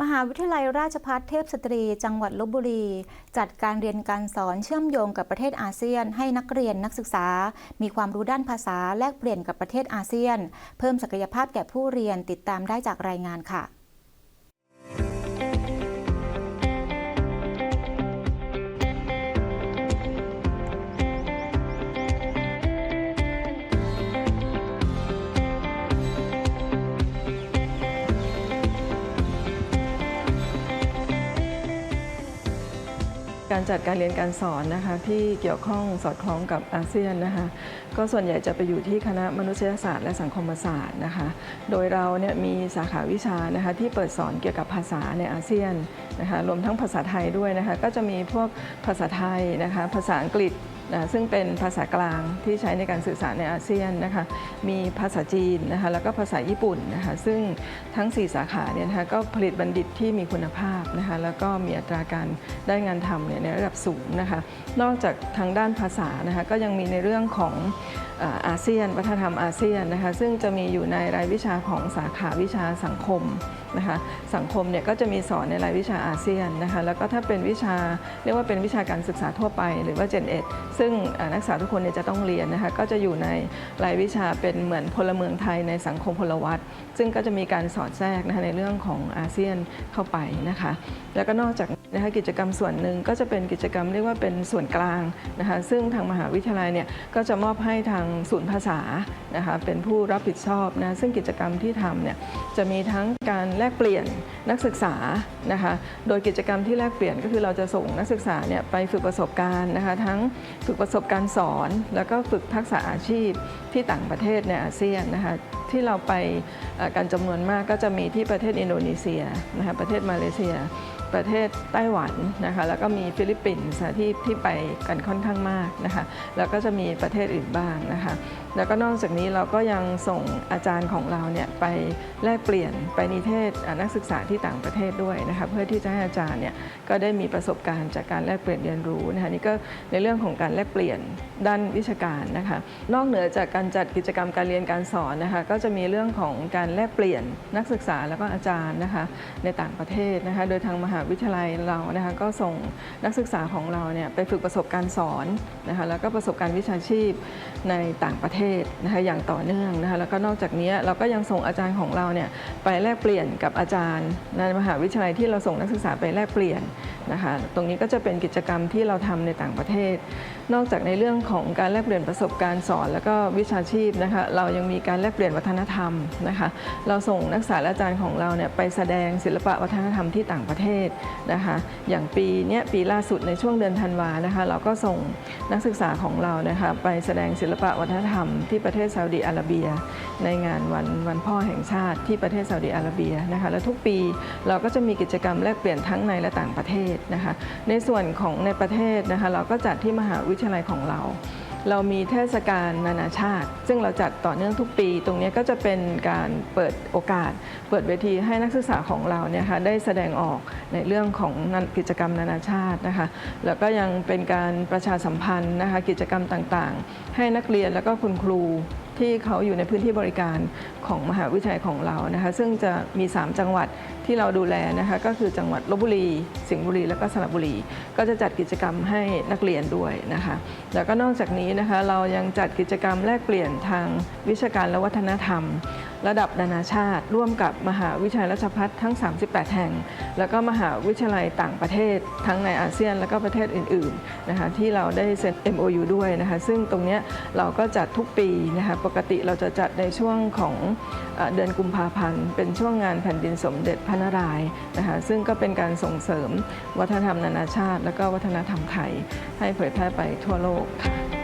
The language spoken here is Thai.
มหาวิทยาลัยราชภัฏเทพสตรี จังหวัดลบบุรี จัดการเรียนการสอนเชื่อมโยงกับประเทศอาเซียน ให้นักเรียนนักศึกษา มีความรู้ด้านภาษาแลกเปลี่ยนกับประเทศอาเซียน เพิ่มศักยภาพแก่ผู้เรียนติดตามได้จากรายงานค่ะ การจัดการเรียนการสอนนะคะที่เกี่ยวข้องสอดคล้องกับอาเซียนนะคะก็ส่วนใหญ่จะไปอยู่ที่คณะมนุษยศาสตร์และสังคมศาสตร์นะคะโดยเราเนี่ยมีสาขาวิชานะคะที่เปิดสอนเกี่ยวกับภาษาในอาเซียนนะคะรวมทั้งภาษาไทยด้วยนะคะก็จะมีพวกภาษาไทยนะคะภาษาอังกฤษ นะซึ่งเป็นภาษากลางที่ใช้ในการสื่อสารในอาเซียนนะคะมีภาษาจีนนะคะแล้วก็ภาษาญี่ปุ่นนะคะซึ่งทั้ง 4 สาขาเนี่ยนะคะก็ผลิตบัณฑิตที่มีคุณภาพนะคะแล้วก็มีอัตราการได้งานทำเนี่ยในระดับสูงนะคะนอกจากทางด้านภาษานะคะก็ยังมีในเรื่องของ อาเซียน วัฒนธรรมอาเซียนนะคะซึ่งจะมีอยู่ในรายวิชาของสาขาวิชาสังคมนะคะสังคมเนี่ยก็จะมีสอนในรายวิชาอาเซียนนะคะแล้วก็ถ้าเป็นวิชาเรียกว่าเป็นวิชาการศึกษาทั่วไปหรือว่า Gen 1ซึ่งนักศึกษาทุกคนเนี่ยจะต้องเรียนนะคะก็จะอยู่ในรายวิชาเป็นเหมือนพลเมืองไทยในสังคมพลวัตซึ่งก็จะมีการสอดแทรกนะคะในเรื่องของอาเซียนเข้าไปนะคะแล้วก็นอกจากนะคะกิจกรรมส่วนหนึ่งก็จะเป็นกิจกรรมเรียกว่าเป็นส่วนกลางนะคะซึ่งทางมหาวิทยาลัยเนี่ยก็จะมอบให้ทางศูนย์ภาษานะคะเป็นผู้รับผิดชอบนะซึ่งกิจกรรมที่ทำเนี่ยจะมีทั้งการแลกเปลี่ยนนักศึกษานะคะโดยกิจกรรมที่แลกเปลี่ยนก็คือเราจะส่งนักศึกษาเนี่ยไปฝึกประสบการณ์นะคะทั้งฝึกประสบการณ์สอน แล้วก็ฝึกทักษะอาชีพที่ต่างประเทศในอาเซียนนะคะที่เราไปกันจำนวนมากก็จะมีที่ประเทศอินโดนีเซียนะคะประเทศมาเลเซีย ประเทศไต้หวันนะคะแล้วก็มีฟิลิปปินส์ที่ที่ไปกันค่อนข้างมากนะคะแล้วก็จะมีประเทศอื่นบ้างนะคะแล้วก็นอกจากนี้เราก็ยังส่งอาจารย์ของเราเนี่ยไปแลกเปลี่ยนไปนิเทศนักศึกษาที่ต่างประเทศด้วยนะคะเพื่อที่จะให้อาจารย์เนี่ยก็ได้มีประสบการณ์จากการแลกเปลี่ยนเรียนรู้นะคะนี่ก็ในเรื่องของการแลกเปลี่ยนด้านวิชาการนะคะนอกเหนือจากการจัดกิจกรรมการเรียนการสอนนะคะก็จะมีเรื่องของการแลกเปลี่ยนนักศึกษาแล้วก็อาจารย์นะคะในต่างประเทศนะคะโดยทางมหาวิทยาลัยเรานะคะก็ส่งนักศึกษาของเราเนี่ยไปฝึกประสบการณ์สอนนะคะแล้วก็ประสบการณ์วิชาชีพในต่างประเทศนะคะอย่างต่อเนื่องนะคะแล้วก็นอกจากนี้เราก็ยังส่งอาจารย์ของเราเนี่ยไปแลกเปลี่ยนกับอาจารย์ในมหาวิทยาลัยที่เราส่งนักศึกษาไปแลกเปลี่ยนนะคะตรงนี้ก็จะเป็นกิจกรรมที่เราทำในต่างประเทศ นอกจากในเรื่องของการแลกเปลี่ยนประสบการณ์สอน แล้วก็วิชาชีพนะคะเรายังมีการแลกเปลี่ยนวัฒนธรรมนะคะเราส่งนักศึกษาละอาจารย์ของเราเนี่ยไปแสดงศิลปะวัฒนธรรมที่ต่างประเทศนะคะอย่างปีเนี้ยปีล่าสุดในช่วงเดือนธันวานะคะเราก็ส่งนักศึกษาของเรานะคะไปแสดงศิลปะวัฒนธรรมที่ประเทศซาอุดิอาระเบีย ในงานวันวันพ่อแห่งชาติที่ประเทศซาอุดิอาระเบียนะคะและทุกปีเราก็จะมีกิจกรรมแลกเปลี่ยนทั้งในและต่างประเทศนะคะในส่วนของในประเทศนะคะเราก็จัดที่มหาวิทยาลัยของเราเรามีเทศกาลนานาชาติ ซึ่งเราจัดต่อเนื่องทุกปี ตรงนี้ก็จะเป็นการเปิดโอกาส เปิดเวทีให้นักศึกษาของเราเนี่ยค่ะได้แสดงออกในเรื่องของกิจกรรมนานาชาตินะคะ แล้วก็ยังเป็นการประชาสัมพันธ์นะคะกิจกรรมต่างๆ ให้นักเรียนแล้วก็คุณครู ที่เขาอยู่ในพื้นที่บริการของมหาวิทยาลัยของเรานะคะซึ่งจะมี 3 จังหวัดที่เราดูแลนะคะก็คือจังหวัดลบบุรี สิงห์บุรี และก็สระบุรี ก็จะจัดกิจกรรมให้นักเรียนด้วยนะคะแล้วก็นอกจากนี้นะคะเรายังจัดกิจกรรมแลกเปลี่ยนทางวิชาการและวัฒนธรรม ระดับนานาชาติ ร่วมกับมหาวิทยาลัยราชภัฏทั้ง 38 แห่ง แล้วก็มหาวิทยาลัยต่างประเทศ ทั้งในอาเซียนแล้วก็ประเทศอื่นๆนะคะที่เราได้เซ็น MOU ด้วยนะคะซึ่งตรงนี้เราก็จัดทุกปีนะคะปกติเราจะจัดในช่วงของเอ่อเดือนกุมภาพันธ์ เป็นช่วงงานแผ่นดินสมเด็จพระนารายณ์นะคะซึ่งก็เป็นการส่งเสริมวัฒนธรรมนานาชาติ แล้วก็วัฒนธรรมไทยให้เผยแพร่ไปทั่วโลกค่ะ